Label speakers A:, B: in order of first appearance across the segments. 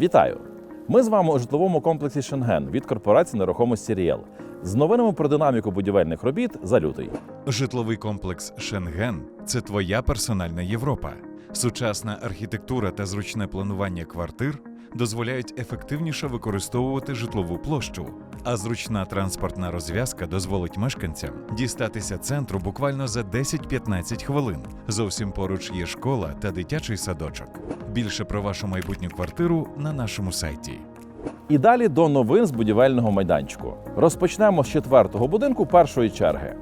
A: Вітаю! Ми з вами у житловому комплексі Шенген від корпорації нерухомості Ріел з новинами про динаміку будівельних робіт за лютий.
B: Житловий комплекс Шенген це твоя персональна Європа. Сучасна архітектура та зручне планування квартир дозволяють ефективніше використовувати житлову площу, а зручна транспортна розв'язка дозволить мешканцям дістатися центру буквально за 10-15 хвилин. Зовсім поруч є школа та дитячий садочок. Більше про вашу майбутню квартиру на нашому сайті.
A: І далі до новин з будівельного майданчику. Розпочнемо з четвертого будинку першої черги.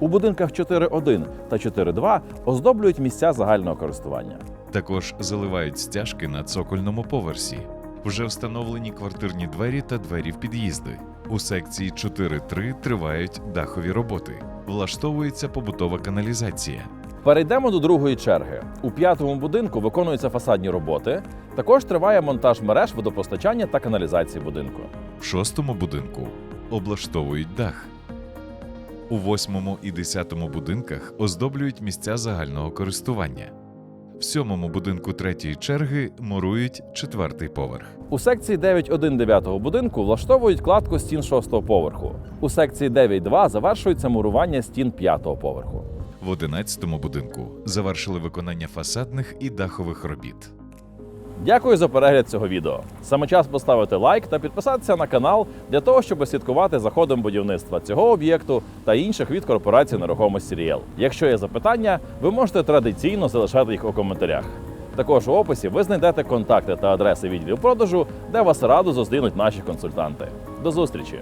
A: У будинках 4.1 та 4.2 оздоблюють місця загального користування.
B: Також заливають стяжки на цокольному поверсі. Вже встановлені квартирні двері та двері в під'їзди. У секції 4.3 тривають дахові роботи. Влаштовується побутова каналізація.
A: Перейдемо до другої черги. У п'ятому будинку виконуються фасадні роботи. Також триває монтаж мереж водопостачання та каналізації будинку.
B: В шостому будинку облаштовують дах. У восьмому і десятому будинках оздоблюють місця загального користування. В сьомому будинку третьої черги мурують четвертий поверх.
A: У секції 9.1 дев'ятого будинку влаштовують кладку стін шостого поверху. У секції 9.2 завершується мурування стін п'ятого поверху.
B: В одинадцятому будинку завершили виконання фасадних і дахових робіт.
A: Дякую за перегляд цього відео. Саме час поставити лайк та підписатися на канал для того, щоб слідкувати за ходом будівництва цього об'єкту та інших від корпорації нерухомості Ріел. Якщо є запитання, ви можете традиційно залишати їх у коментарях. Також у описі ви знайдете контакти та адреси відділів продажу, де вас радо зустрінуть наші консультанти. До зустрічі!